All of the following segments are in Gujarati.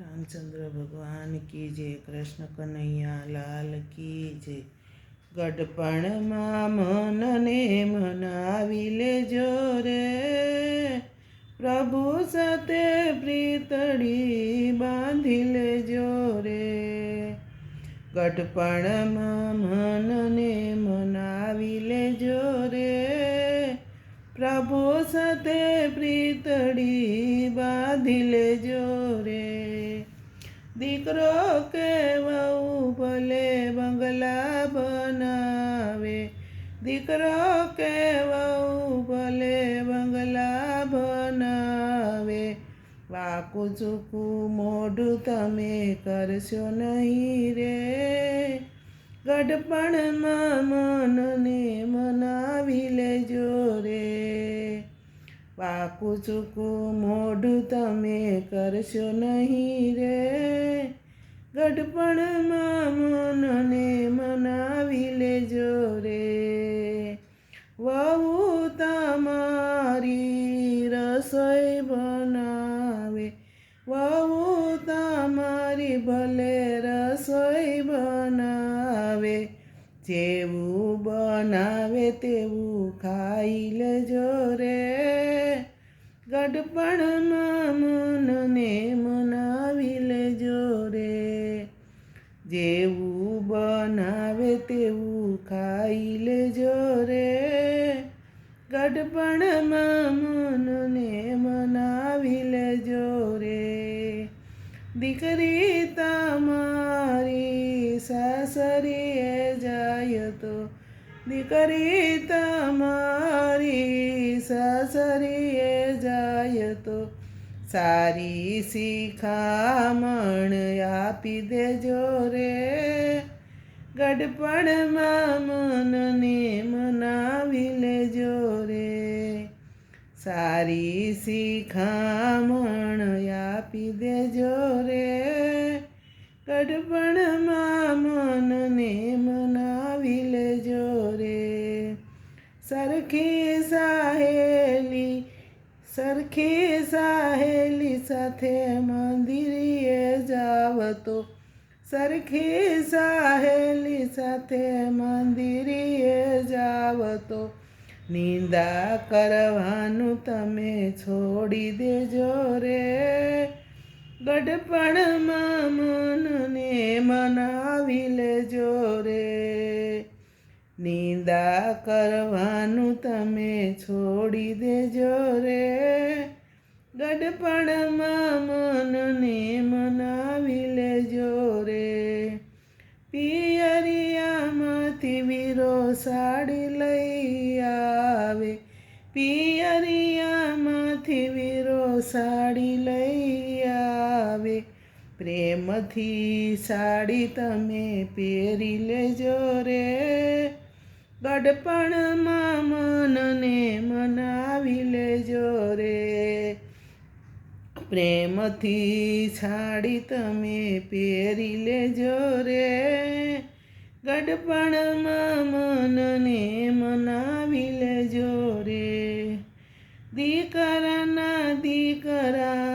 રામચંદ્ર ભગવાન કી જય, કૃષ્ણ કનૈયા, લાલ કી જય. ગઢપણમાં મનને મનાવી લેજો રે. પ્રભુ સાથે પ્રીતડી બાંધી લેજો રે. ગઢપણમાં મનને મનાવી લેજો રે. પ્રભુ સાથે પ્રીતડી બાંધી લેજો રે. દીકરો કે વહુ ભલે બંગલા બનાવે. દીકરો કે વહુ ભલે બંગલા બનાવે. વાકું ચૂકું મોઢું તમે કરશો નહીં રે. ગઢપણમાં મનને મનાવી લેજો રે. વાકું ચૂકું મોઢું તમે કરશો નહીં રે. ગઢપણમાં મનને મનાવી લેજો રે. વહુ તમારી રસોઈ બનાવે. વહુ તમારી ભલે રસોઈ બનાવે. જેવું બનાવે તેવું ખાઈ લેજો રે. ગઢપણમાં મનને મનાવી લેજો રે. જેવું બનાવે તેવું ખાઈ લેજો રે. ગઢપણમાં મનને મનાવી લેજો રે. દીકરી તમારી સાસરીએ જાય તો દીકરી તમારી સસરીએ જાય તો સારી શિખામણ આપી દેજો રે. ગઢપણમાં મનને મનાવી લેજો રે. સારી શિખામણ આપી સરખી સાહેલી સરખી સાહેલી સાથે મંદિરે જાવતો સરખી સાહેલી સાથે મંદિરે જાવતો નિંદા કરવાનું તમે છોડી દેજો રે ગઢપણમાં મનને મનાવી લેજો રે નિંદા કરવાનું તમે છોડી દેજો રે. ગડપણમાં મનને મનાવી લેજો રે. પિયરિયામાંથી વીરો સાડી લઈ આવે. પિયરિયામાંથી વીરો સાડી લઈ આવે. પ્રેમથી સાડી તમે પહેરી લેજો રે. ગડપણમાં મનને મનાવી લેજો રે. પ્રેમથી સાડી તમે પહેરી લેજો રે. ગડપણમાં મનને મનાવી લેજો રે. દીકરાના દીકરા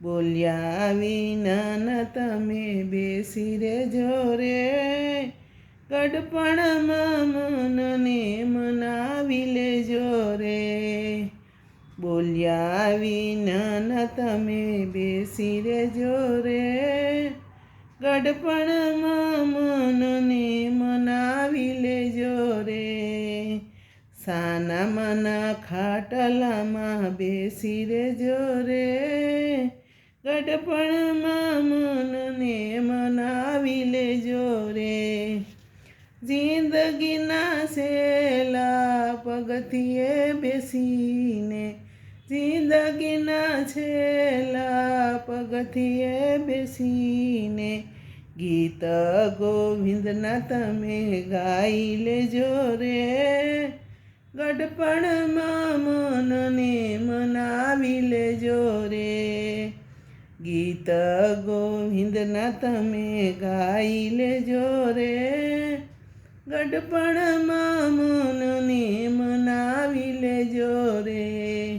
બોલ્યા વિના તમે બેસી રેજો રે ગડપણમાં મનને મનાવી લેજો રે. બોલ્યા વિના તમે બેસી રેજો રે ગડપણમાં મનને મનાવી લેજો રે. સાના મના ખાટલામાં બેસી રેજો રે ગડપણમાં મનને મનાવી લેજો રે. જિંદગીના છેલા પગથિયે બેસીને, જિંદગીના છેલા પગથિયે બેસીને ગીત ગોવિંદના તમે ગાઈ લેજો રે. ગઢપણમાં મનને મનાવી લેજો રે. ગીત ગોવિંદના તમે ગાઈ લેજો રે. ગઢપણમાં મનને મનાવી લેજો રે.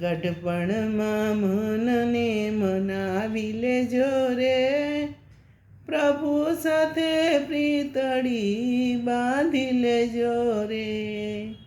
ગઢપણમાં મનને મનાવી લેજો રે. પ્રભુ સાથે પ્રીતળી બાંધી લેજો રે.